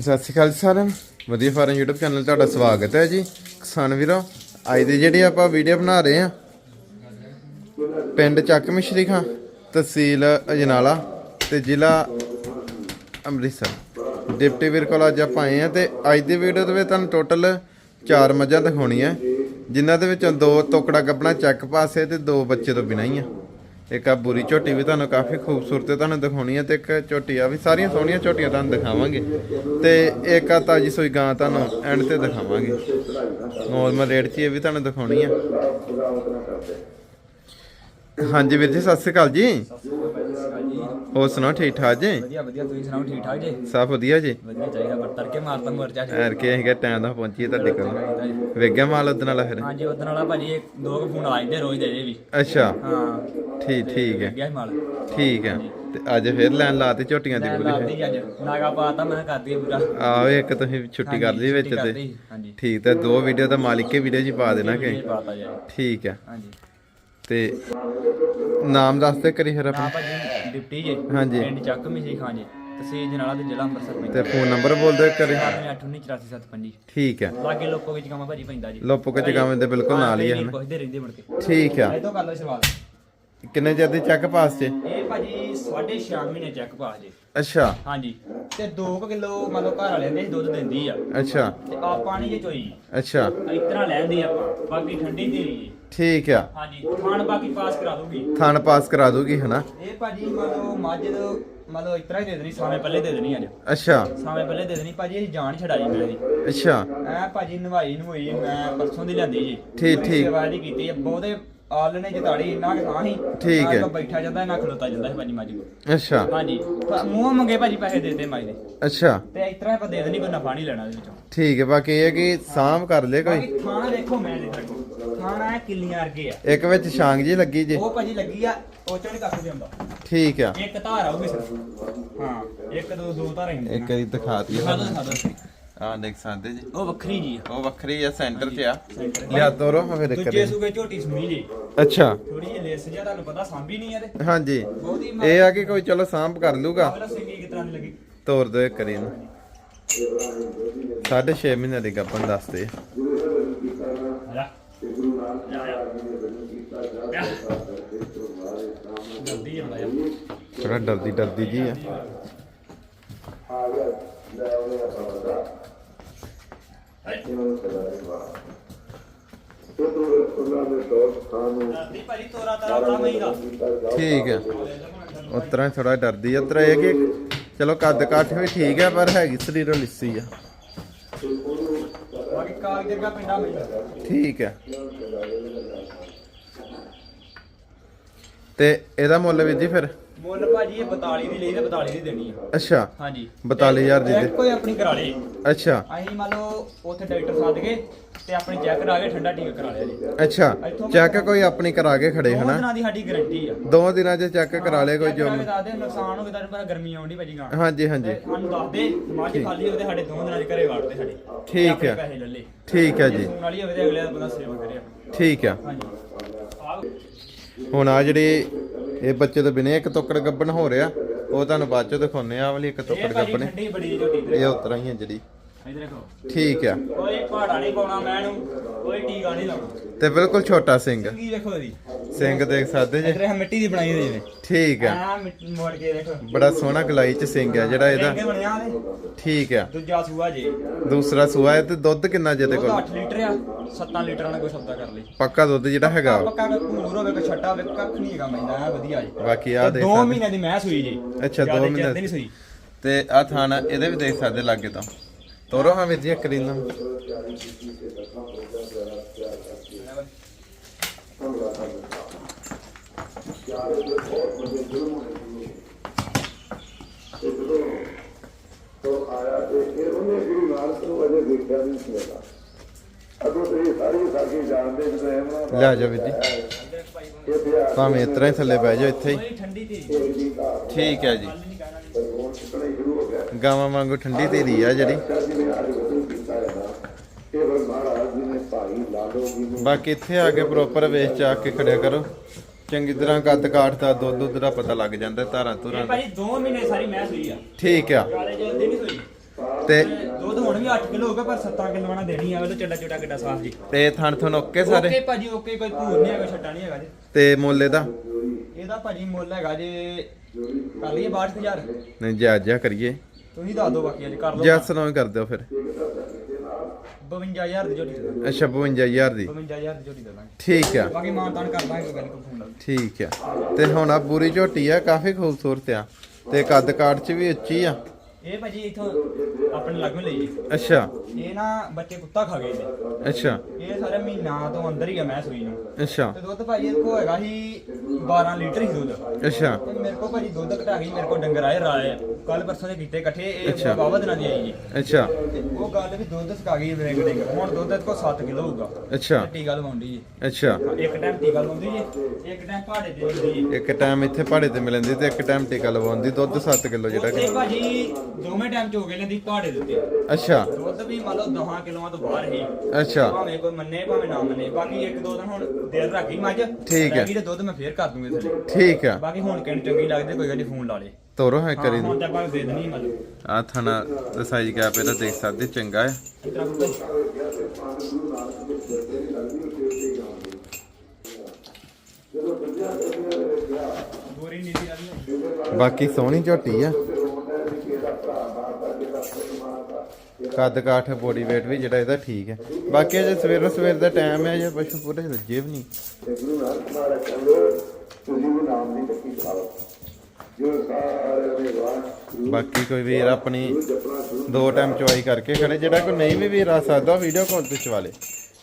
ਸਤਿ ਸ਼੍ਰੀ ਅਕਾਲ ਜੀ ਸਾਰਿਆਂ ਨੂੰ। ਵਧੀਆ ਫਾਰਮ YouTube ਚੈਨਲ ਤੁਹਾਡਾ ਸਵਾਗਤ ਹੈ ਜੀ। ਕਿਸਾਨ ਵੀਰੋ, ਅੱਜ ਦੀ ਜਿਹੜੀ ਆਪਾਂ ਵੀਡੀਓ ਬਣਾ ਰਹੇ ਆ ਪਿੰਡ ਚੱਕ ਮਿਸ਼ਰੀ ਖਾਂ, ਤਹਿਸੀਲ ਅਜਨਾਲਾ ਤੇ ਜ਼ਿਲ੍ਹਾ ਅੰਮ੍ਰਿਤਸਰ। ਡਿਪਟੀ ਵੀਰ ਕੋਲ ਅੱਜ ਆਪਾਂ ਆਏ ਆ ਤੇ ਅੱਜ ਦੀ ਵੀਡੀਓ ਦੇ ਵਿੱਚ ਤੁਹਾਨੂੰ ਟੋਟਲ ਚਾਰ ਮੱਝਾਂ ਦਿਖਾਉਣੀਆਂ। ਜਿਨ੍ਹਾਂ ਦੇ ਵਿੱਚੋਂ ਦੋ ਤੋਕੜਾ ਗੱਬਣਾ ਚੱਕ ਪਾਸੇ ਤੇ ਦੋ ਬੱਚੇ ਤੋਂ ਬਿਨਾਂ ਹੀ ਆ। ਇੱਕ ਆ ਬੁਰੀ ਝੋਟੀ ਵੀ ਤੁਹਾਨੂੰ ਕਾਫੀ ਖੂਬਸੂਰਤ ਤੁਹਾਨੂੰ ਦਿਖਾਉਣੀ ਹੈ ਤੇ ਇੱਕ ਝੋਟੀ ਆ ਵੀ ਸਾਰੀਆਂ ਸੋਹਣੀਆਂ ਝੋਟੀਆਂ ਤੁਹਾਨੂੰ ਦਿਖਾਵਾਂਗੇ। ਤੇ ਇੱਕ ਆ ਤਾਜੀ ਸੋਈ ਗਾਂ ਤੁਹਾਨੂੰ ਐਂਡ ਤੇ ਦਿਖਾਵਾਂਗੇ। ਨੋਰਮਲ ਰੇਟ 'ਚ ਇਹ ਵੀ ਤੁਹਾਨੂੰ ਦਿਖਾਉਣੀ ਆ। ਹਾਂਜੀ ਵੀਰ ਜੀ, ਸਤਿ ਸ਼੍ਰੀ ਅਕਾਲ ਜੀ। ਹੋਰ ਸੁਣਾਓ ਠੀਕ ਠਾਕ ਜੀ? ਵਧੀਆ ਵਧੀਆ ਤੁਸੀਂ ਸੁਣਾਓ ਠੀਕ ਠਾਕ ਜੀ? ਸਭ ਵਧੀਆ ਜੀ? ਵਧੀਆ ਚਾਹੀਦਾ ਪਰ ਤੜਕੇ ਮਾਰਤਾ ਮੋਰਚਾ ਜੀ ਐਰ ਕੇ ਹੈਗਾ ਟਾਈਮ ਦਾ ਪਹੁੰਚੀਏ ਤੁਹਾਡੇ ਕੋਲ। ਵੇਗਿਆ ਮਾਲ ਉਦਣ ਵਾਲਾ ਫਿਰ? ਹਾਂਜੀ ਉਦੋਂ ਵਾਲਾ ਭਾਜੀ ਇੱਕ ਦੋ ਕੁ ਫੋਨ ਆ ਜਾਂਦੇ ਰੋਜ਼ ਦੇ ਜੇ ਵੀ। ਅੱਛਾ। ਹਾਂ। ਠੀਕ ਠੀਕ ਹੈ। ਗਿਆ ਮਾਲ। ਠੀਕ ਹੈ। ਤੇ ਅੱਜ ਫਿਰ ਲੈਣ ਲਾਤੀ ਝੋਟੀਆਂ ਦੀ ਪੂਰੀ ਨਾਗਾ ਪਾਤਾ ਮੈਂ ਕਰਦੀ ਆ ਪੂਰਾ। ਆਹੋ ਇੱਕ ਤੁਸੀਂ ਛੁੱਟੀ ਕਰ ਲਈ ਵਿੱਚ ਤੇ। ਠੀਕ ਤੇ ਦੋ ਵੀਡੀਓ ਤਾਂ ਮਾਲਿਕੇ ਵੀਡੀਓ ਜੀ ਪਾ ਦੇਣਾ ਕਿ? ਠੀਕ ਹੈ। ਹਾਂਜੀ। ਤੇ ਨਾਮ ਦੱਸ ਦੇ ਕਰੀ ਫਿਰ ਆਪਣਾ। ਡਿਪਟੀ ਜੀ ਹਾਂਜੀ। ਪਿੰਡ ਚੱਕ ਮਿਸੀ ਖਾਂ ਜੀ ਤਹਿਸੀਲ ਜਨਾਲਾ ਤੇ ਜ਼ਿਲ੍ਹਾ ਅੰਮ੍ਰਿਤਸਰ ਤੇ ਪੈਂਦਾ ਫੋਨ ਨੰਬਰ ਬੋਲ ਦਿਓ ਕਰੀ 98198475 ਠੀਕ ਹੈ। ਲਾਗੇ ਲੋਕੋ ਵਿੱਚ ਕੰਮ ਭਾਜੀ ਪੈਂਦਾ ਜੀ। ਲੋਪੋ ਕੇ ਜਗਾਵੇਂ ਦੇ ਬਿਲਕੁਲ ਨਾਲ ਹੀ ਹੈ ਹਨਾ? ਪੁੱਛਦੇ ਰਹਿੰਦੇ ਮੁੜ ਕੇ। ਠੀਕ ਆ। ਇਹ ਤੋਂ ਕਰ ਲਓ ਸ਼ੁਰੂਆਤ। ਕਿੰਨੇ ਚਿਰ ਦੀ ਚੱਕ ਪਾਸ ਚ ਇਹ ਭਾਜੀ 6.5 ਮਹੀਨੇ ਚੈੱਕ ਪਾਸ ਜੀ। ਅੱਛਾ। ਹਾਂਜੀ। ਤੇ 2 ਕਿਲੋ ਮਤਲਬ ਘਰ ਵਾਲਿਆਂ ਦੇ ਦੁੱਧ ਦਿੰਦੀ ਆ। ਅੱਛਾ। ਤੇ ਆਪਾਂ ਨਹੀਂ ਜੇ ਚੋਈ। ਅੱਛਾ। ਇਸ ਤਰ੍ਹਾਂ ਲੈਂਦੀ ਆਪਾਂ। ਬਾਕੀ ਠੰਡੀ ਧੀਰੀ ਜੀ ਠੀਕ ਆ। ਹਾਂਜੀ ਖਾਣ ਬਾਕੀ ਪਾਸ ਕਰਾ ਦੂਗੀ ਥਣ ਪਾਸ ਕਰਾ ਦੂਗੀ ਹਨਾ? ਇਹ ਭਾਜੀ ਮਤਲਬ ਮੱਝ ਦੇ ਮਤਲਬ ਇਸ ਤਰ੍ਹਾਂ ਹੀ ਦੇ ਦੇਣੀ ਸਾਵੇਂ ਪੱਲੇ ਦੇ ਦੇਣੀ ਅੱਜ। ਅੱਛਾ। ਸਾਵੇਂ ਪੱਲੇ ਦੇ ਦੇਣੀ ਭਾਜੀ ਇਹ ਜਾਨ ਛਡਾਈ ਮੈਂ ਦੀ ਅੱਛਾ। ਐ ਭਾਜੀ ਨਵਾਈ ਨਵਾਈ ਮੈਂ ਪਰਸੋਂ ਦੀ ਲਿਆਂਦੀ ਜੀ। ਠੀਕ, ਪੂਰੀ ਠੀਕ। ਸੇਵਾ ਦੀ ਕੀਤੀ ਆ ਬਹੁਤੇ ਆਲ ਨੇ ਜਤਾੜੀ ਇੰਨਾ ਕਿ ਸਾਂ ਹੀ। ਠੀਕ ਨਾ ਹੈ। ਕੋਈ ਬੈਠਾ ਜਾਂਦਾ ਨਾ ਖਲੋਤਾ ਜਾਂਦਾ ਸੀ ਭਾਜੀ ਮੱਝ ਕੋਲ। ਅੱਛਾ। ਹਾਂਜੀ। ਪਰ ਮੂੰਹ ਮੰਗੇ ਭਾਜੀ ਪੈਸੇ ਦੇ ਦੇ ਮੱਝ ਦੇ। ਅੱਛਾ। ਤੇ ਇਸ ਤਰ੍ਹਾਂ ਆਪਾਂ ਦੇ ਦੇਣੀ ਕੋਈ ਨਫਾ ਨਹੀਂ ਲੈਣਾ ਇਹਦੇ ਵਿੱਚੋਂ। ਠੀਕ ਹੈ ਬਾਕੀ ਇਹ ਹੈ ਕਿ ਸਾਂਭ ਕਰ ਲੇ ਕੋਈ। ਬਾਕੀ ਥਾਣਾ ਦੇਖੋ ਮੈਂ ਦੇ ਥਾਣਾ ਹੈ ਕਿੱਲੀਆਂ ਵਰਗੇ ਆ। ਇੱਕ ਵਿੱਚ ਛਾਂਗ ਜੀ ਲੱਗੀ ਜੇ। ਉਹ ਭਾਜੀ ਲੱਗੀ ਆ ਉਹ ਚੋਂ ਨਹੀਂ ਕੱਖ ਦੇ ਹੁੰਦਾ ਠੀਕ ਆ। ਇੱਕ ਧਾਰ ਆਊਗੀ ਸਿਰਫ ਹਾਂ ਇੱਕ ਦੋ ਦੋ ਧਾਰਾਂ ਹੀ ਇੱਕ ਵਾਰੀ ਦਿਖਾਤੀ ਦਿਖਾ ਦੋ ਦਿਖਾ ਦੋ ਆ ਦੇਖ ਸਕਦੇ ਜੀ। ਉਹ ਵੱਖਰੀ ਜੀ ਆ। ਉਹ ਵੱਖਰੀ ਆ ਸੈਂਟਰ 'ਚ ਆ। ਲਿਆ ਤੋਰੋ ਫਿਰ ਇੱਕ ਦੂਜੇ। ਸੂਗੇ ਝੋਟੀ ਸੁਣੀ ਜੀ। ਅੱਛਾ। ਥੋੜੀ ਜਿਹੀ ਲੇਸ ਜਿਹਾ ਤੁਹਾਨੂੰ ਪਤਾ ਸਾਂਭੀ ਨਹੀਂ ਆ ਤੇ ਹਾਂਜੀ। ਬਹੁਤੀ ਇਹ ਆ ਕਿ ਕੋਈ ਚਲੋ ਸਾਂਭ ਕਰ ਲੂਗਾ। ਸਿੰਗੀ ਦੀ ਤੋਰ ਦੋ ਇੱਕ ਵਾਰੀ ਨੂੰ ਸਾਢੇ 6 ਮਹੀਨੇ ਦੀ ਗੱਪਨ ਦੱਸਦੇ ਆਉਂਦਾ ਯਾਰ ਥੋੜਾ ਡਰਦੀ ਡਰਦੀ ਜੀ ਆ? ਤੋਰਾ ਤਾਰਾ ਠੀਕ ਹੈ ਉਤਰਾ ਥੋੜਾ ਡਰਦੀ ਆ। ਉਤਰਾ ਇਹ ਕਿ ਚਲੋ ਕੱਦ ਕਾਠ ਵੀ ਠੀਕ ਹੈ ਪਰ ਹੈਗੀ ਸਰੀਰੋਂ ਲਿੱਸੀ ਆ। ਬਾਕੀ ਜੱਗਾ ਪਿੰਡਾ ਮਹਿੰਗਾ ਠੀਕ ਹੈ। ਤੇ ਇਹਦਾ ਮੁੱਲ ਵੀ ਜੀ ਫਿਰ? ਮੁੱਲ ਭਾਜੀ ਇਹ 42 ਦੀ ਲਈ ਤੇ 42 ਦੀ ਦੇਣੀ ਆ। ਅੱਛਾ। ਹਾਂਜੀ। 42000 ਦੀ ਦੇ। ਕੋਈ ਆਪਣੀ ਕਰਾ ਲੇ ਅੱਛਾ। ਅਸੀਂ ਮੰਨ ਲਓ ਉੱਥੇ ਡਾਕਟਰ ਸਾਧ ਗਏ ਤੇ ਆਪਣੀ ਚੈੱਕ ਕਰਾ ਕੇ ਠੰਡਾ ਟੀਕਾ ਕਰਾ ਲਿਆ ਜੀ। ਅੱਛਾ। ਚੈੱਕ ਕੋਈ ਆਪਣੀ ਕਰਾ ਕੇ ਖੜੇ ਦੋ ਹਨਾ? ਦਿਨਾਂ ਦੀ ਸਾਡੀ ਗਾਰੰਟੀ ਆ। ਦੋ ਦਿਨਾਂ 'ਚ ਚੈੱਕ ਕਰਾ ਲੇ ਕੋਈ ਜੋ ਚੈੱਕ ਕਰਾ ਕੇ ਦੱਸ ਦੇ ਨੁਕਸਾਨ ਹੋ ਗਿਆ ਤਾਂ ਪਰ ਗਰਮੀ ਆਉਂਦੀ ਭਾਜੀ ਗਾਂ ਹਾਂਜੀ ਹਾਂਜੀ। ਤੇ ਸਾਨੂੰ ਦੱਸ ਦੇ ਮੱਝ ਖਾਲੀ ਹੋਵੇ ਤੇ ਸਾਡੇ ਦੋ ਦਿਨਾਂ ਦੇ ਘਰੇ ਵਾੜਦੇ ਸਾਡੇ। ਠੀਕ ਆਪਣੇ ਹੈ। ਪੈਸੇ ਲੈ ਲੇ। ਠੀਕ ਹੈ ਜੇ ਜੀ। ਸੂਣ ਵਾਲੀ ਹੋਵੇ ਤੇ ਅਗਲੇ ਦਾ ਬੰਦਾ ਸੇਵਾ ਕਰੇ। ਆਪਣੀ। ਠੀਕ ਆ। ਹਾਂਜੀ। ਆਹ ਹੁਣ ਆ ਜਿਹੜੇ ਇਹ ਬੱਚੇ ਤੋਂ ਬਿਨੇ ਇੱਕ ਤੋਕੜ ਗੱਬਣ ਹੋ ਰਿਹਾ। ਉਹ ਤੁਹਾਨੂੰ ਬਾਅਦ ਚ ਦਿਖਾਉਨੇ ਆ ਵਾਲੀ ਇੱਕ ਤੋਕੜ ਗੱਬਣ ਠੰਡੀ ਬੜੀ ਝੋਟੀ ਇਹ ਉਤਰਾ ਹੀ ਆ ਜਿਹੜੀ। ਠੀਕ ਆ। ਕੋਈ ਪਹਾੜਾ ਨਹੀਂ ਪਾਉਣਾ ਮੈਂ ਨੂੰ ਕੋਈ ਟੀਕਾ ਨਹੀਂ ਲਾਉਣਾ। ਤੇ ਬਿਲਕੁਲ ਛੋਟਾ ਸਿੰਘ। ਚੰਗੀ ਦੇਖੋ ਇਹਦੀ? ਸਿੰਘ ਦੇਖ ਸਕਦੇ ਜੇ। ਇਹ ਮਿੱਟੀ ਦੀ ਬਣਾਈ ਹੋਈ ਜਿਵੇਂ ਠੀਕ ਆ। ਆ ਮੋੜ ਕੇ ਦੇਖੋ। ਬੜਾ ਸੋਹਣਾ ਗਲਾਈ ਚ ਸਿੰਘ ਆ ਜਿਹੜਾ ਇਹਦਾ। ਬਣਿਆ ਉਹਦੇ। ਠੀਕ ਆ। ਦੂਜਾ ਸੂਆ ਜੇ। ਦੂਸਰਾ ਸੂਆ ਹੈ ਤੇ ਦੁੱਧ ਕਿੰਨਾ ਜੇ ਤੇ ਕੋਲ? 8 ਲੀਟਰ ਆ। 7 ਲੀਟਰਾਂ ਨਾਲ ਕੋਈ ਸੌਦਾ ਕਰ ਲਈ ਪੱਕਾ ਦੁੱਧ ਜਿਹੜਾ ਹੈਗਾ। ਪੱਕਾ ਭੂਰ ਹੋਵੇ ਕੋਈ ਛੱਟਾ ਹੋਵੇ ਕੱਖ ਨਹੀਂ ਹੈਗਾ ਮੈਂਦਾ ਐ ਵਧੀਆ ਜੀ। ਬਾਕੀ ਆ ਦੇਖ ਦੋ ਸਕਦੇ। ਮਹੀਨੇ ਦੀ ਮੈਂ ਸੂਈ ਜੀ। ਅੱਛਾ, ਦੋ ਜ਼ਿਆਦਾ ਚਿਰ ਮਹੀਨੇ ਦੀ ਸੂਈ। ਤੇ ਆ ਥਾਣਾ ਇਹਦੇ ਵੀ ਦੇਖ ਸਕਦੇ ਲੱਗੇ ਤਾਂ। ਤੋਰੋ ਹਾਂ ਵੀਰ ਜੀ ਇੱਕ ਰੀਲ ਨੂੰ ਆਇਆ ਤੇ ਫਿਰ ਉਹਨੇ ਗੁਰੂ ਨਾਨਕ ਨੂੰ ਅਜੇ ਦੇਖਿਆ ਨਹੀਂ ਸੀ ਲੱਗਾ ਅਦੋਂ ਤੇ ਇਹ ਸਾਰੀ ਜਾਣਦੇ ਜਦੋਂ ਇਹਨਾਂ ਲਿਆ ਜਾ। ਵੀਰ ਭਾਵੇਂ ਇਤਰਾ ਹੀ ਥੱਲੇ ਬਹਿ ਜਾਓ ਇੱਥੇ ਹੀ। ਠੰਡੀ ਤੀ ਠੀਕ ਹੈ ਜੀ। ਹੁਣ ਗਾਵਾਂ ਵਾਂਗੂ ਠੰਡੀ ਧੀਰੀ ਆ ਜਿਹੜੀ। ਬਾਕੀ ਇੱਥੇ ਆ ਕੇ ਪ੍ਰੋਪਰ ਵੇ 'ਚ ਆ ਕੇ ਖੜਿਆ ਕਰੋ। ਚੰਗੀ ਤਰ੍ਹਾਂ ਕੱਦ ਕਾਠ ਦਾ ਦੁੱਧ ਦੁੱਧ ਦਾ ਪਤਾ ਲੱਗ ਜਾਂਦਾ ਧਾਰਾਂ ਇਹ ਧੁਰਾਂ ਦਾ। ਭਾਜੀ 2 ਮਹੀਨੇ ਸਾਰੀ ਮੈਂ ਸੂਈ ਆ। ਠੀਕ ਆ। ਨਹੀਂ ਸੂਈ। ਤੇ ਦੁੱਧ ਹੁਣ ਵੀ 8 ਕਿਲੋ ਹੋਊਗਾ ਪਰ 7 ਕਿਲੋ ਨਾ ਦੇਣੀ ਆ ਵੇਲੋ ਚੱਡਾ ਚੁੱਡਾ ਕਿੱਡਾ ਸਾਫ਼ ਜੀ। ਤੇ ਥਣ ਥਣ ਓਕੇ ਸਾਰੇ? ਓਕੇ ਭਾਜੀ ਓਕੇ ਕੋਈ ਭੂਰ ਨਹੀਂ ਹੈਗਾ ਛੱਟਾ ਨਹੀਂ ਹੈਗਾ ਜੀ। ਤੇ ਮੁੱਲ ਇਹਦਾ? ਇਹਦਾ ਭਾਜੀ ਮੁੱਲ ਹੈਗਾ ਜੇ ਕਰ ਲਈਏ 62000 ਨਹੀਂ ਜਾ ਜਾ ਕਰੀਏ। ਤੁਸੀਂ ਦੱਸ ਦਿਓ ਬਾਕੀ ਅੱਜ ਕਰ ਲਓ ਜੈਸ ਨੂੰ ਕਰ ਦਿਓ ਫਿਰ। 52000 ਦੀ ਝੋਟੀ ਦੇ ਦਾਂਗੇ। ਅੱਛਾ 52000 ਦੀ। 52000 ਦੀ ਝੋਟੀ ਦੇ ਦਾਂਗੇ। ਠੀਕ ਆ। ਬਾਕੀ ਮਾਨਤਾਨ ਕਰ ਦਾਂਗੇ ਕੋਈ ਫੋਨ ਠੀਕ ਆ। ਤੇ ਹੁਣ ਆ ਪੂਰੀ ਝੋਟੀ ਆ ਕਾਫੀ ਖੂਬਸੂਰਤ ਆ। ਤੇ ਕੱਦ ਕਾਠ ਚ ਵੀ ਉੱਚੀ ਆ। ਇਹ ਭਾਜੀ ਇਥੋਂ ਆਪਣੇ ਲੱਗਵੇਂ ਲਈ। ਅੱਛਾ। ਇਹ ਨਾ ਬੱਚੇ ਕੁੱਤਾ ਖਾ ਗਏ ਨੇ। ਅੱਛਾ। ਇਹ ਸਾਰੇ ਮਹੀਨਾ ਤੋਂ ਅੰਦਰ ਹੀ ਆ ਮੈਂ ਸੂਈ ਨੂੰ। ਅੱਛਾ। ਤੇ ਦੁੱਧ ਭਾਜੀ ਇਹਦੇ ਕੋਲ ਹੈਗਾ ਸੀ 12 ਲੀਟਰ ਹੀ ਦੁੱਧ। ਅੱਛਾ। ਤੇ ਮੇਰੇ ਕੋਲ ਭਾਜੀ ਦੁੱਧ ਘਟਾ ਗਈ ਮੇਰੇ ਕੋਲ ਡੰਗਰ ਆਏ ਰਾਏ ਕੱਲ ਪਰਸੋਂ ਦੇ ਕੀਤੇ ਇਕੱਠੇ ਅੱਛਾ। ਇਹ ਬਾਬਾ ਦਿਨਾਂ ਦੀ ਆਈ ਜੀ ਅੱਛਾ। ਤੇ ਉਹ ਗੱਲ ਵੀ ਦੁੱਧ ਸਕਾ ਗਈ ਮੇਰੇ ਕੋਲ ਹੁਣ ਦੁੱਧ ਇਹਦੇ ਕੋਲ 7 ਕਿਲੋ ਹੋਊਗਾ। ਅੱਛਾ। ਤੇ ਟੀਕਾ ਲਵਾਉਂਦੀ ਜੀ ਅੱਛਾ। ਇੱਕ ਟਾਈਮ ਟੀਕਾ ਲਵਾਉਂਦੀ ਜੀ ਇੱਕ ਟਾਈਮ ਪਹਾੜੇ ਦੇ ਦਿੰਦੀ ਜੀ ਇੱਕ ਟਾਈਮ ਇੱਥੇ ਪਹਾੜੇ ਤੇ ਮਿਲਦੀ ਤੇ ਇੱਕ ਟਾਈਮ ਟੀਕਾ ਲਵਾਉਂਦੀ ਦੁੱਧ 7 ਕਿਲੋ ਜਿਹੜਾ ਕਿ ਭਾਜੀ ਦੋਵੇਂ ਟਾਈਮ ਚੋ ਕੇ ਲੈਂਦੀ ਪਹਾੜੇ ਦੇ ਉੱਤੇ ਅੱਛਾ। ਦੁੱਧ ਵੀ ਮੰਨ ਲਓ 10 ਕਿਲੋਆਂ ਤੋਂ ਬਾਹਰ ਹੀ। ਅੱਛਾ। ਭਾਵੇਂ ਕੋਈ ਮੰਨੇ ਭਾਵੇਂ ਨਾ ਮੰਨੇ। ਬਾਕੀ ਇੱਕ ਦੋ ਦਿਨ ਹੁਣ ਦੇਰ ਰੱਖ ਗਈ ਮੱਝ। ਠੀਕ ਹੈ। ਰਹਿ ਗਈ ਤੇ ਦੁੱਧ ਮੈਂ ਫੇਰ ਕਰ ਦੂੰਗਾ ਥੱਲੇ ਠੀਕ ਆ ਬਾਕੀ ਹੁਣ ਕਿੰਨ ਚੰਗੀ ਲੱਗਦੇ ਕੋਈ ਗੱਲ ਨੀ ਫੋਨ ਲਾ ਲੇ। ਤੋਰੋ ਹੈ ਹਾਂ ਕਰੀ ਹੁਣ ਤਾਂ ਆਪਾਂ ਦੇ ਦੇਣੀ ਮਤਲਬ ਆ ਥਣਾ ਤੇ ਸਾਈਜ਼ ਗੈਪ ਇਹਦਾ ਦੇਖ ਸਕਦੇ ਚੰਗਾ ਆ ਇਤਰਾ ਗੋਰੀ ਨੀਲੀ ਵਾਲੀ ਬਾਕੀ ਸੋਹਣੀ ਝੋਟੀ ਆ। ਕੱਦ ਕਾਠ ਬੋਡੀ weight ਵੀ ਜਿਹੜਾ ਇਹਦਾ ਠੀਕ ਹੈ। ਬਾਕੀ ਅਜੇ ਸਵੇਰ ਸਵੇਰ ਦਾ ਟਾਈਮ ਹੈ ਜੇ ਪਸ਼ੂ ਪੂਰੇ ਰੱਜੇ ਵੀ ਨਹੀਂ। ਤੇ ਗੁਰੂ ਨਾਨਕ ਮਹਾਰਾਜ ਕਹਿੰਦੇ ਤੁਸੀਂ ਵੀ ਨਾਮ ਦੀ ਬੱਤੀ ਖਾਓ ਜੋ ਸਾਰੇ ਦੇ ਵਾਰ ਬਾਕੀ ਕੋਈ ਵੀਰ ਆਪਣੀ ਦੋ ਟਾਈਮ ਚਵਾਈ ਕਰਕੇ ਖੜੇ ਜਿਹੜਾ ਕੋਈ ਨਹੀਂ ਵੀ ਵੀਰ ਆ ਸਕਦਾ ਵੀਡੀਓ ਕਾਲ ਤੇ ਚਵਾ ਲੇ।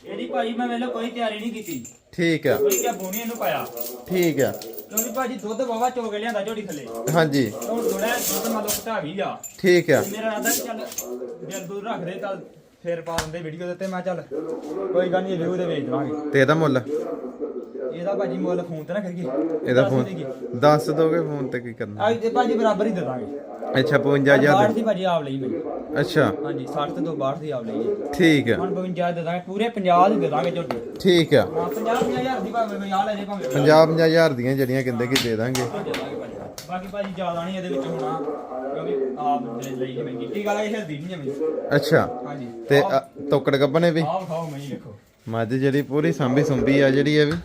ਇਹਦੀ ਭਾਜੀ ਮੈਂ ਵੇਲੇ ਕੋਈ ਤਿਆਰੀ ਨਹੀਂ ਕੀਤੀ। ਠੀਕ ਆ। ਕੋਈ ਕਿਆ ਬੋਨੀ ਇਹਨੂੰ ਪਾਇਆ। ਠੀਕ ਆ। ਕਿਉਂਕਿ ਭਾਜੀ ਦੁੱਧ ਵਾਵਾ ਚੋ ਕੇ ਲਿਆਂਦਾ ਝੋੜੀ ਥੱਲੇ। ਹਾਂਜੀ। ਹੁਣ ਥੋੜਾ ਦੁੱਧ ਮੰਨ ਲਓ ਘਟਾ ਵੀ ਆ। ਠੀਕ ਆ। ਮੇਰਾ ਆਦਾ ਚੱਲ ਜੇ ਦੁੱਧ ਰੱਖਦੇ ਤਾਂ ਫੇਰ ਪਾ ਦਿੰਦੇ ਵੀਡੀਓ ਦੇ ਤੇ ਮੈਂ ਚੱਲ ਕੋਈ ਗੱਲ ਨਹੀਂ ਰਿਵਿਊ ਦੇ ਵੇਚ ਦਵਾਂਗੇ ਤੇ ਇਹਦਾ ਮੁੱਲ? ਇਹਦਾ ਭਾਜੀ ਮੁੱਲ ਫੋਨ ਤੇ ਨਾ ਕਰੀਏ ਇਹਦਾ ਦੱਸ ਫੋਨ ਦੇਗੀ। ਦੱਸ ਦੋਗੇ ਫੋਨ ਤੇ ਕੀ ਕਰਨਾ? ਅੱਜ ਤੇ ਭਾਜੀ ਬਰਾਬਰ ਹੀ ਦੇ ਦਾਂਗੇ। ਅੱਛਾ 55000 ਬਾਹਰ ਦੇ। ਦੀ ਭਾਜੀ ਆਪ ਲਈ ਮੈਨੂੰ। ਅੱਛਾ। ਹਾਂਜੀ 60 ਤੇ ਤੋਂ ਬਾਹਰ ਦੀ ਆਪ ਲਈ ਹੈ। ਠੀਕ ਆ ਹੁਣ 52 ਦੇ ਦਾਂਗੇ ਪੂਰੇ 50 ਦੀ ਦੇ ਦਾਂਗੇ ਝੋਟੀ ਠੀਕ ਆ ਹਾਂ 50 ਹਜ਼ਾਰ ਦੀ ਭਾਵੇਂ 50 ਲੈ ਜੇ ਭਾਵੇਂ 50 50000 ਦੀਆਂ ਜਿਹੜੀਆਂ ਕਹਿੰਦੇ ਕਿ ਦੇ ਦਾਂਗੇ। ਦੇ ਦਾਂਗੇ ਭਾਜੀ। ਬਾਕੀ ਭਾਜੀ ਜ਼ਿਆਦਾ ਨਹੀਂ ਇਹਦੇ ਵਿੱਚ ਹੋਣਾ ਕਿਉਂਕਿ ਆਪ ਦੇ ਲਈ ਮੈਂ ਕੀਤੀ ਗੱਲ ਇਹ ਹਿਲਦੀ ਨਹੀਂ ਹੈ ਮੈਨੂੰ ਅੱਛਾ। ਹਾਂਜੀ। ਤੇ ਆ, ਤੋਕੜ ਗੱਬਣੇ ਵੀ? ਆਹ ਖਾਓ ਮੈਂ ਦੇਖੋ ਮੱਝ ਜਿਹੜੀ ਪੂਰੀ ਸੰਭੀ ਸੁੰਭੀ ਆ ਜਿਹੜੀ ਇਹ ਵੀ?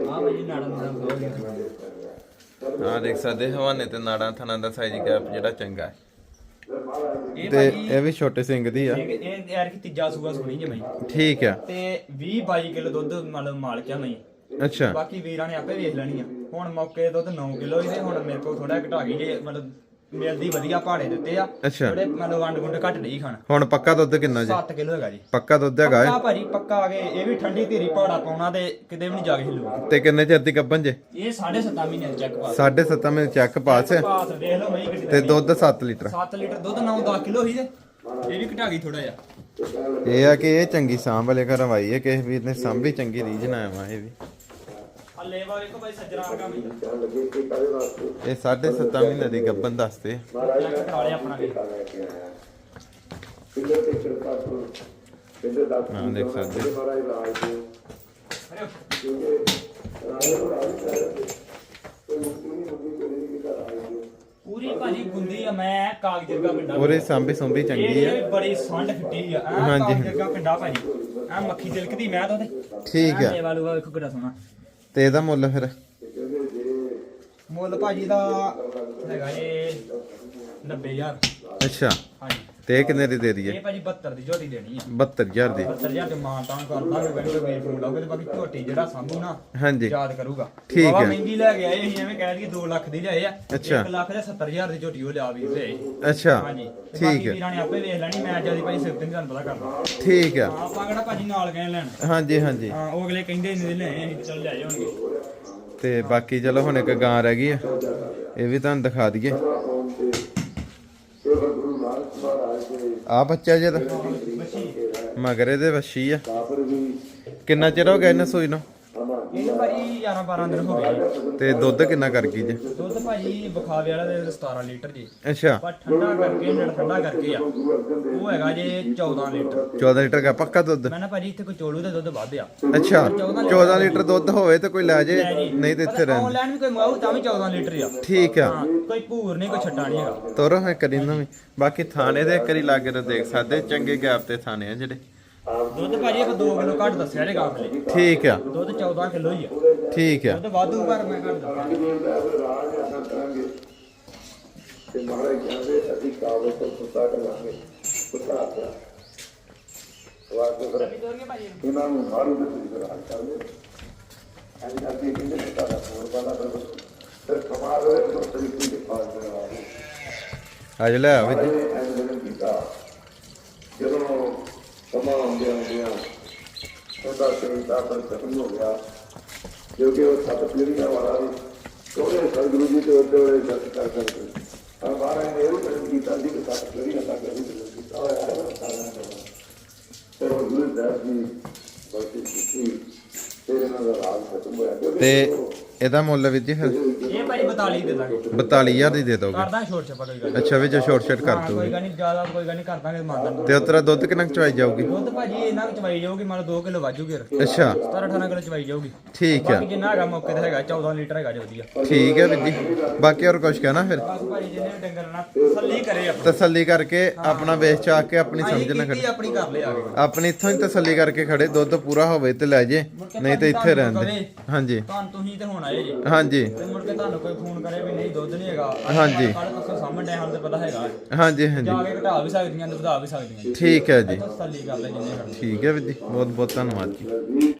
ਆਹ ਭਾਜੀ ਨਾੜਨ ਦਾ ਖਾਓ ਆ ਦੇਖ ਸਕਦੇ ਹਵਾਨੇ ਤੇ ਨਾੜਾਂ ਥਣਾ ਦਾ ਸਾਈਜ਼ ਗੈਪ ਜਿਹੜਾ ਚੰਗਾ ਹੈ। ਇਹ ਤੇ ਭਾਜੀ ਇਹ ਵੀ ਛੋਟੇ ਸਿੰਘ ਦੀ ਆ। ਇਹ ਇਹ ਯਾਰ ਕਿ ਤੀਜਾ ਸੂਆ ਸੁਣੀ ਜੇ ਮੈਂ ਠੀਕ ਆ। ਤੇ 20 22 ਕਿਲੋ ਦੁੱਧ ਮਤਲਬ ਮਾਲਕਿਆ ਮੈਂ ਅੱਛਾ। ਬਾਕੀ ਵੀਰਾਂ ਨੇ ਆਪੇ ਵੇਖ ਲੈਣੀ ਆ। ਹੁਣ ਮੌਕੇ ਦੁੱਧ 9 ਕਿਲੋ ਹੀ ਤੇ ਹੁਣ ਮੇਰੇ ਕੋਲ ਥੋੜਾ ਘਟਾ ਗਈ ਜੇ ਮਤਲਬ ਮਿਲਦੀ ਵਧੀਆ ਪਹਾੜੇ ਦਿੱਤੇ ਆ। ਅੱਛਾ। ਥੋੜੇ ਮਤਲਬ ਵੰਡ ਗੁੰਡ ਘੱਟ ਨਹੀਂ ਖਾਣ। ਹੁਣ ਪੱਕਾ ਦੁੱਧ ਕਿੰਨਾ ਜੀ? 7 ਕਿਲੋ ਹੈਗਾ ਜੀ। ਪੱਕਾ ਦੁੱਧ ਹੈਗਾ ਪੱਕਾ ਭਾਜੀ ਪੱਕਾ ਆ ਗਏ ਇਹ ਵੀ ਠੰਡੀ ਧੀਰੀ ਪਹਾੜਾ ਪਾਉਣਾ ਤੇ ਕਿਤੇ ਵੀ ਨਹੀਂ ਜਾ ਕੇ ਹਿੱਲੂ ਤੇ ਕਿੰਨੇ ਚਿਰ ਦੀ ਗੱਬਨ ਜੇ? ਇਹ 7.5 ਮਹੀਨੇ ਦਾ ਚੈੱਕ ਪਾਸ। ਸਾਢੇ ਸੱਤਾਂ ਮਹੀਨੇ ਚੈੱਕ ਪਾਸ। ਹੈ ਪਾਸ ਦੇਖ ਲਓ ਮੈਂ ਕਿੱਡੀ ਤੇ ਦੁੱਧ 7 ਲੀਟਰ। 7 ਲੀਟਰ ਦੁੱਧ 9-10 ਕਿਲੋ ਹੀ ਤੇ ਇਹ ਵੀ ਘਟਾ ਗਈ ਥੋੜਾ ਜਿਹਾ। ਇਹ ਆ ਕਿ ਇਹ ਚੰਗੀ ਸਾਂਭ ਵਾਲੇ ਘਰ ਆਈ ਹੈ ਕਿਸੇ ਵੀਰ ਨੇ ਸਾਂਭੀ ਚੰਗੀ ਰੀਝ ਨਾ ਆਵਾ ਇਹ ਵੀ। ਲੇਵਾ ਵੇਖੋ ਭਾਈ ਸੱਜਣਾ ਇਹ ਮਹੀਨੇ ਦੀ ਗੱਬਨ ਦੱਸਦੇ ਆ। ਲਿਆ ਆਪਣਾ ਵੀ। ਕਿੰਨੇ ਤੇ ਕਿਰਪਾ ਕਰੋ ਕਿੰਨੇ ਦਾ ਹਾਂ, ਦੇਖ ਸਕਦੇ। ਮਹਾਰਾਜ ਰਾਜ ਦੇ ਕਿਉਂਕਿ ਰਾਜ ਨੂੰ ਰਾਜ ਕਰਦੇ ਕੋਈ ਮੁਕਤੀ ਨਹੀਂ ਹੁੰਦੀ ਕੋਈ ਨਹੀਂ ਕਿਤਾ ਰਾਜ ਦੇ ਪੂਰੀ ਭਾਜੀ ਗੁੰਦੀ ਆ ਮੈਂ ਕਾਗਜ਼ ਵਰਗਾ ਪਿੰਡਾ। ਪੂਰੀ ਸਾਂਭੀ ਸੁੰਭੀ ਚੰਗੀ ਆ। ਇਹ ਬੜੀ ਸੰਡ ਫਿੱਟੀ ਆ ਹਾਂਜੀ। ਕਾਗਜ਼ ਵਰਗਾ ਪਿੰਡਾ ਭਾਜੀ। ਐ ਮੱਖੀ ਤਿਲਕਦੀ ਮੈਂ ਤਾਂ ਤੇ ਠੀਕ ਆ। ਲੇਵਾ ਲੂਵਾ ਵੇਖੋ ਕਿੱਡਾ ਸੋਹਣਾ। ਤੇ ਇਹਦਾ ਮੁੱਲ ਫਿਰ? ਮੁੱਲ ਭਾਜੀ ਦਾ ਹੈਗਾ ਇਹ 90000 ਅੱਛਾ। ਤੇ ਇਹ ਕਿੰਨੇ ਦੀ ਦੇ ਦਈਏ ਇਹ ਭਾਜੀ 72 ਦੀ ਝੋਟੀ ਦੇਣੀ ਆ 72000 ਦੀ। 72000 ਤੇ ਮਾਂ ਤਾਂ ਕਰ ਦਾਂਗੇ ਵੈਸੇ ਵੀ ਫੋਨ ਲਾਓਗੇ ਤੇ ਬਾਕੀ ਝੋਟੀ ਜਿਹੜਾ ਸੰਭੂ ਨਾ ਹਾਂਜੀ। ਯਾਦ ਕਰੂਗਾ। ਠੀਕ ਬਾਬਾ ਹੈ। ਮਹਿੰਗੀ ਲੈ ਕੇ ਆਏ ਅਸੀਂ ਐਵੇਂ ਕਹਿ ਦਈਏ 2 ਲੱਖ ਦੀ ਲਿਆਏ ਆ। ਅੱਛਾ। 1 ਲੱਖ ਦੇ 70000 ਦੀ ਝੋਟੀ ਉਹ ਲਿਆ ਵੀ ਤੇ ਅੱਛਾ। ਹਾਂਜੀ। ਠੀਕ ਹੈ। ਵੀਰਾਂ ਨੇ ਆਪੇ ਵੇਖ ਲੈਣੀ ਮੈਂ ਜ਼ਿਆਦਾ ਭਾਈ ਸਿਫਤ ਨਹੀਂ ਤੁਹਾਨੂੰ ਪਤਾ ਕਰਦਾ ਠੀਕ ਹਾਂ, ਆਪਾਂ ਕਿਹੜਾ ਭਾਜੀ ਨਾਲ ਗਏ ਲੈਣ? ਹਾਂਜੀ ਹਾਂਜੀ। ਹਾਂ ਉਹ ਅਗਲੇ ਕਹਿੰਦੇ ਨਹੀਂ ਲੈ ਆਏ ਅਸੀਂ ਚੱਲ ਲੈ ਤੇ ਬਾਕੀ ਚਲੋ ਹੁਣ ਇੱਕ ਗਾਂ ਰਹਿ ਗਈ ਆ। ਇਹ ਵੀ ਤੁਹਾਨੂੰ ਦਿਖਾ ਦਈਏ ਸੇਵਾ ਗੁਰੂ ਨਾਨਕ ਮਹਾਰਾਜ ਦੇ ਆ ਬੱਚਾ ਜੇ ਦਾ ਬੱਚੀ ਮਗਰ ਇਹਦੇ ਵੱਛੀ ਆ। ਕਿੰਨਾ ਚਿਰ ਹੋ ਗਿਆ ਇਹਨੇ ਸੂਈ ਨੂੰ? 11 12 ਦਿਨ ਹੋ ਗਏ। ਜੀ ਤੇ ਦੁੱਧ ਕਿੰਨਾ ਕਰ ਗਈ ਜੇ? ਦੁੱਧ ਭਾਜੀ ਬਖਾਵੇ ਵਾਲਾ ਦੇ 17 ਲੀਟਰ ਜੀ। ਅੱਛਾ। ਪਰ ਠੰਡਾ ਕਰਕੇ ਨੜ ਠੰਡਾ ਕਰਕੇ ਆ। ਉਹ ਹੈਗਾ ਜੇ 14 ਲੀਟਰ। 14 ਲੀਟਰ ਦਾ ਪੱਕਾ ਦੁੱਧ? ਮੈਂ ਨਾ ਭਾਜੀ ਇੱਥੇ ਕੋਈ ਚੋਲੂ ਦਾ ਦੁੱਧ ਵੱਧ ਆ ਅੱਛਾ 14 ਲੀਟਰ ਦੁੱਧ ਹੋਵੇ ਤੇ ਕੋਈ ਲੈ ਜੇ। ਨਹੀਂ ਤੇ ਇੱਥੇ ਰਹਿਣ ਆਨਲਾਈਨ ਵੀ ਕੋਈ ਮੰਗਾਉ ਤਾਂ ਵੀ 14 ਲੀਟਰ ਆ। ਠੀਕ ਆ। ਕੋਈ ਭੂਰ ਨਹੀਂ ਕੋਈ ਛੱਟਾ ਨਹੀਂ ਹੈਗਾ। ਤੋਰੋ ਹੈ ਕਰੀ ਨਾ ਵੀ। ਬਾਕੀ ਥਾਣੇ ਦੇ ਕਰੀ ਲਾਗੇ ਤੇ ਦੇਖ ਸਕਦੇ ਚੰਗੇ ਗੈਪ ਤੇ ਥਾਣੇ ਆ ਜਿਹੜੇ। ਦੁੱਧ ਭਾਜੀ ਇੱਕ 2 ਕਿਲੋ ਘੱਟ ਦੱਸਿਆ ਨੇ। ਗਾਮਲੇ ਠੀਕ ਆ। ਦੁੱਧ 14 ਕਿਲੋ ਹੀ ਆ। ਠੀਕ ਆ। ਦੁੱਧ ਵਾਧੂ ਪਰ ਮੈਂ ਘੱਟ ਦੱਸਿਆ। ਰਾਜ ਅਸਾਂ ਕਰਾਂਗੇ ਤੇ ਮਹਾਰਾਜ ਕਹਿੰਦੇ ਅਸੀਂ ਕਾਬਲ ਤੋਂ ਸੁਤਾ ਕਰਾਂਗੇ ਸੁਤਾ ਕਰਾ ਵਾਰ ਇਹਨਾਂ ਨੂੰ ਮਾਰੂ ਦੇ ਤੁਸੀਂ ਰਾਜ ਕਰਦੇ ਅੱਜ ਕਰਕੇ ਕਿੰਨੇ ਸੁਤਾ ਦਾ ਹੋਰ ਬਾਲਾ ਫਿਰ ਕਮਾਲ ਹੋਏ ਤਾਂ ਤਰੀਕੇ ਦੇ ਪਾਸ ਬਣਾਵਾਂਗੇ ਅੱਜ ਲੈ ਆ ਵੀ। ਜੀ ਇਹ ਐਂਡਨ ਕੀਤਾ ਜਦੋਂ ਸਮਾਂ ਆਉਂਦੇ ਆਉਂਦੇ ਉਹਦਾ ਸੇਵਾ ਪਰ ਖਤਮ ਹੋ ਗਿਆ। ਕਿਉਂਕਿ ਉਹ ਸੱਤ ਪੀੜ੍ਹੀਆਂ ਵਾਲਾ ਵੀ ਉਹਦੇ ਸਤਿਗੁਰੂ ਜੀ ਤੇ ਉਹਦੇ ਵੇਲੇ ਦਰਸ਼ਨ ਕਰ ਕਰਕੇ ਪਰ ਮਹਾਰਾਜ ਨੇ ਵੀ ਪ੍ਰੇਮ ਕੀਤਾ ਜੀ ਕਿ ਸੱਤ ਇਹ ਵੀ ਪ੍ਰੇਮ ਕੀਤਾ ਹੋਇਆ ਹੈ। ਦਾ ਤੇ ਉਹ ਗੁਰੂ ਦਾਸ ਜੀ ਬਖਸ਼ਿਸ਼ ਕੀਤੀ। ਇਹਨਾਂ ਦਾ ਰਾਜ ਖਤਮ ਹੋਇਆ। ਤੇ ਉਹ ਇਹਦਾ ਮੁੱਲ ਵੀ ਜੀ ਫਿਰ ਇਹ ਭਾਜੀ 42 ਦੇ ਦਾਂਗੇ। 42000 ਦੀ ਦੇ ਦੋਗੇ। ਕਰਦਾ ਛੋਟ ਛਪਾ ਕੋਈ ਗੱਲ ਨੀ। ਅੱਛਾ ਵਿੱਚ ਛੋਟ ਛੋਟ ਕਰ ਹਾਂ, ਕੋਈ ਦੋਗੇ। ਗੱਲ ਨਹੀਂ ਜ਼ਿਆਦਾ ਕੋਈ ਗੱਲ ਨਹੀਂ ਕਰ ਦਾਂਗੇ ਮੰਨ ਤੇ ਉਤਰਾ ਦੁੱਧ ਕਿੰਨਾ ਕੁ ਚਵਾਈ ਜਾਊਗੀ? ਦੁੱਧ ਭਾਜੀ ਇਹਨਾਂ ਵਿੱਚ ਚਵਾਈ ਜਾਊਗੀ ਮੰਨ ਲਓ 2 ਕਿਲੋ ਵਾਜੂਗੀ ਫਿਰ। ਅੱਛਾ। 17 18 ਕਿਲੋ ਚਵਾਈ ਜਾਊਗੀ। ਠੀਕ ਆ। ਬਾਕੀ ਜਿੰਨਾ ਹੈਗਾ ਮੌਕੇ ਤੇ ਹੈਗਾ 14 ਲੀਟਰ ਹੈਗਾ ਜੀ ਵਧੀਆ। ਠੀਕ ਹੈ ਵੀਰ ਜੀ। ਬਾਕੀ ਹੋਰ ਕੁਝ ਕਹਿਣਾ ਫਿਰ? ਬਸ ਭਾਜੀ ਜਿਹਨੇ ਵੀ ਡੰਗਰ ਨਾ ਤਸੱਲੀ ਕਰੇ ਆਪਣੀ। ਤਸੱਲੀ ਕਰਕੇ ਆਪਣਾ ਵੇਚ ਚਾ ਕੇ ਆਪਣੀ ਸਮਝ ਨਾ ਖੜੇ। ਆਪਣੀ ਕਰ ਲਿਆ ਆ ਕੇ। ਆਪਣੀ ਇੱਥੋਂ ਹੀ ਤਸੱਲੀ ਕਰਕੇ ਖੜੇ ਦੁੱਧ ਪੂਰਾ ਹੋਵੇ ਤੇ ਲੈ ਜੇ ਨਹੀਂ ਤੇ ਇੱਥੇ ਰਹਿੰਦੇ ਹਾਂਜੀ। ਤੁਹਾਨੂੰ ਤੁਸੀਂ ਤੇ ਹੁਣ ਆਏ ਜੀ। ਹਾਂਜੀ। ਤੇ ਮੁੜ ਕੇ ਤੁਹਾਨੂੰ ਕੋਈ ਫੋਨ ਕਰੇ ਵੀ ਨਹੀਂ ਦੁੱਧ ਨਹੀਂ ਹੈਗਾ। ਹਾਂਜੀ। ਕੱਲ ਤੁਸੀਂ ਸਾਹਮਣੇ ਹਨ ਤੇ ਪਤਾ ਹੈਗਾ। ਹਾਂਜੀ ਹਾਂਜੀ। ਜਾ ਕੇ ਘਟਾ ਵੀ ਸਕਦੀਆਂ ਤੇ ਵਧਾ ਵੀ ਸਕਦੀਆਂ ਠੀਕ ਹੈ ਜੀ। ਤਸੱਲੀ ਕਰ ਲੈ ਜਿੰਨੇ ਕਰਨੀ ਠੀਕ ਹੈ ਵੀਰ ਜੀ। ਬਹੁਤ ਬਹੁਤ ਧੰਨਵਾਦ ਜੀ।